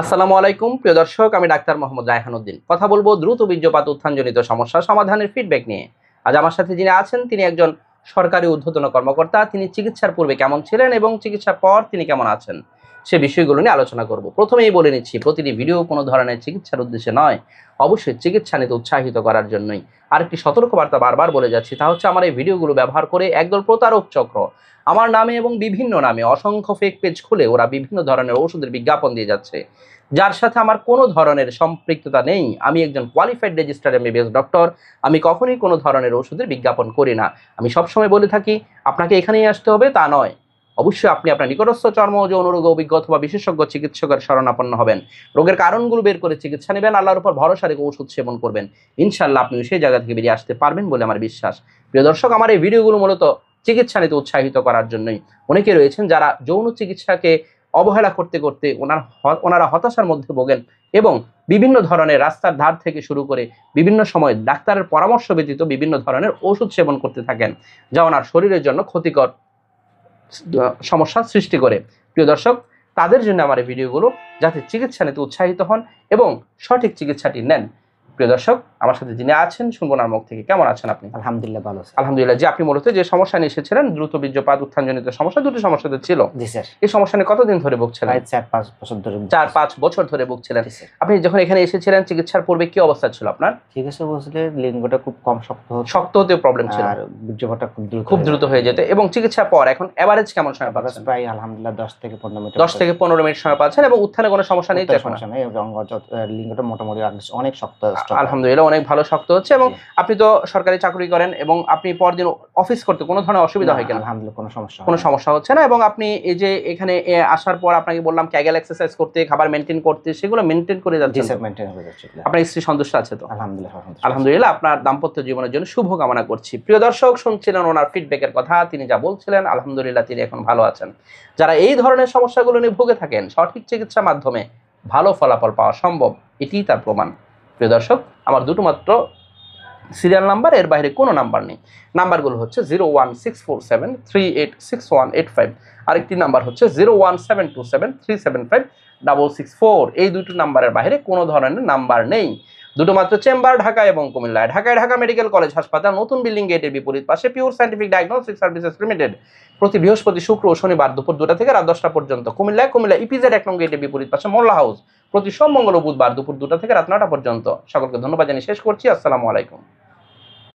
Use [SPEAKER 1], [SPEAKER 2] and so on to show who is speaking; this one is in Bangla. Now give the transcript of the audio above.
[SPEAKER 1] আসসালামু আলাইকুম, প্রিয় দর্শক, আমি ডাক্তার মোহাম্মদ রায়হানুদ্দিন কথা বলব দ্রুত বীর্যপাত উত্থানজনিত সমস্যা সমাধানের ফিডব্যাক নিয়ে। আজ আমার সাথে যিনি আছেন, তিনি একজন সরকারি ঊর্ধ্বতন কর্মকর্তা। তিনি চিকিৎসার পূর্বে কেমন ছিলেন এবং চিকিৎসার পর তিনি কেমন আছেন? সে বিষয়গুলো নিয়ে আলোচনা করব। প্রথমেই বলে নিচ্ছি, প্রতিটি ভিডিও কোনো ধরনের চিকিৎসার উদ্দেশ্যে নয়। অবশ্যই চিকিৎসা নিতে উৎসাহিত করার জন্যই। আরেকটি সতর্কবার্তা বারবার বলে যাচ্ছি, তা হচ্ছে আমার এই ভিডিওগুলো ব্যবহার করে একদল প্রতারক চক্র, আমার নামে এবং বিভিন্ন নামে অসংখ্য ফেক পেজ খুলে ওরা বিভিন্ন ধরনের ওষুধের বিজ্ঞাপন দিয়ে যাচ্ছে। যার সাথে আমার কোনো ধরনের সম্পৃক্ততা নেই। আমি একজন কোয়ালিফাইড রেজিস্টার এমবিবিএস ডক্টর আমি কখনোই কোনো ধরনের ওষুধের বিজ্ঞাপন করি না। আমি সবসময় বলে থাকি, আপনাকে এখানেই আসতে হবে, তা নয়। অবশ্যই আপনি আপনার নিকটস্থ চর্ম ও যৌন রোগ অভিজ্ঞ অথবা বিশেষজ্ঞ চিকিৎসকের শরণাপন্ন হবেন। রোগের কারণগুলো বের করে চিকিৎসা নেবেন, আল্লাহর উপর ভরসা রেখে ওষুধ সেবন করবেন। ইনশাল্লাহ আপনি সেই জায়গা থেকে বেরিয়ে আসতে পারবেন বলে আমার বিশ্বাস। প্রিয় দর্শক, আমার এই ভিডিওগুলো মূলত চিকিৎসা নিতে উৎসাহিত করার জন্যই। অনেকে রয়েছেন যারা যৌন চিকিৎসাকে অবহেলা করতে করতে ওনার ওনারা হতাশার মধ্যে ভোগেন এবং বিভিন্ন ধরনের রাস্তার ধার থেকে শুরু করে বিভিন্ন সময় ডাক্তারের পরামর্শ ব্যতীত বিভিন্ন ধরনের ওষুধ সেবন করতে থাকেন, যা ওনার শরীরের জন্য ক্ষতিকর আহ, সমস্যা সৃষ্টি করে। প্রিয় দর্শক তাদের জন্য আমার এই ভিডিওগুলো যাতে চিকিৎসা নিতে উৎসাহিত হন এবং সঠিক চিকিৎসাটি নেন। প্রিয় দর্শক আমার সাথে যিনি আছেন শুনব ওনার মুখ থেকে। কেমন আছেন আপনি?
[SPEAKER 2] আলহামদুলিল্লাহ ভালো
[SPEAKER 1] আলহামদুলিল্লাহ। যে আপনি মূলত যে সমস্যা নিয়ে এসেছিলেন দ্রুত বীর্যপাত উত্থানজনিত সমস্যা দুটি সমস্যা তো ছিল।
[SPEAKER 2] জি স্যার।
[SPEAKER 1] এই সমস্যা নিয়ে কতদিন ধরে ভুগছিলেন?
[SPEAKER 2] চার পাঁচ বছর ধরে
[SPEAKER 1] চার পাঁচ বছর ধরে ভুগছিলেন। আপনি যখন এখানে এসেছিলেন চিকিৎসার পূর্বে কি অবস্থা ছিল আপনার?
[SPEAKER 2] চিকিৎসা বলছিলে লিঙ্গটা খুব কম শক্ত
[SPEAKER 1] শক্ত হতে প্রবলেম ছিল।
[SPEAKER 2] আর বীর্যপাতটা খুব দ্রুত
[SPEAKER 1] খুব দ্রুত হয়ে যেত। এবং চিকিৎসার পর এখন এভারেজ কেমন সময় পাচ্ছেন?
[SPEAKER 2] প্রায় আলহামদুলিল্লাহ দশ থেকে পনেরো মিনিট
[SPEAKER 1] দশ থেকে পনেরো মিনিট সময় পাচ্ছেন এবং উত্থানে কোনো সমস্যা নেই তো এখন
[SPEAKER 2] নেই। লিঙ্গটা মোটামুটি অনেক শক্ত
[SPEAKER 1] আলহামদুলিল্লাহ অনেক ভালো শক্ত হচ্ছে এবং আপনি তো সরকারি চাকরি করেন এবং আপনি পরদিন অফিস করতে কোনো ধরনের অসুবিধা হয় কিনা?
[SPEAKER 2] আলহামদুলিল্লাহ কোনো সমস্যা
[SPEAKER 1] কোনো সমস্যা হচ্ছে না এবং আপনি এই যে এখানে আসার পর আপনাকে বললাম ক্যাগেল এক্সারসাইজ করতে খাবার মেনটেন করতে সেগুলো মেনটেন করে যাচ্ছেন
[SPEAKER 2] মেনটেন হয়ে যাচ্ছে।
[SPEAKER 1] আপনার স্ত্রী সন্তুষ্ট আছে তো?
[SPEAKER 2] আলহামদুলিল্লাহ আলহামদুলিল্লাহ।
[SPEAKER 1] আলহামদুলিল্লাহ আপনার দাম্পত্য জীবনের জন্য শুভ কামনা করছি। প্রিয় দর্শক শুনছিলেন ওনার ফিডব্যাকের কথা তিনি যা বলছিলেন আলহামদুলিল্লাহ তিনি এখন ভালো আছেন। যারা এই ধরনের সমস্যাগুলো নিয়ে ভুগে থাকেন সঠিক চিকিৎসার মাধ্যমে ভালো ফলাফল পাওয়া সম্ভব এটিই তার প্রমাণ। প্রিয় দর্শক আমার দুটো মাত্র সিরিয়াল নাম্বার এর বাইরে কোনো নাম্বার নেই। নাম্বারগুলো হচ্ছে zero one six four seven three eight six one eight five আরেকটি নাম্বার হচ্ছে zero one seven two seven three seven five double six four এই দুটো নাম্বারের বাইরে কোনো ধরনের নাম্বার নেই। দুটো মাত্র চেম্বার ঢাকা এবং কুমিল্লায়। ঢাকায় ঢাকা মেডিকেল কলেজ হাসপাতাল, নতুন বিল্ডিং গেটের বিপরীত পাশে Pure Scientific Diagnostic Services Limited প্রতি বৃহস্পতি, শুক্র ও শনিবার দুপুর দুটা থেকে রাত দশটা পর্যন্ত। কুমিল্লায়, কুমিল্লা ইপিজেড এক নং গেটের বিপরীত পাশে মোল্লা হাউস প্রতি সোম, মঙ্গল বুধবার দুপুর দুটা থেকে রাত নটা পর্যন্ত। সকলকে ধন্যবাদ জানিয়ে শেষ করছি। আসসালামু আলাইকুম।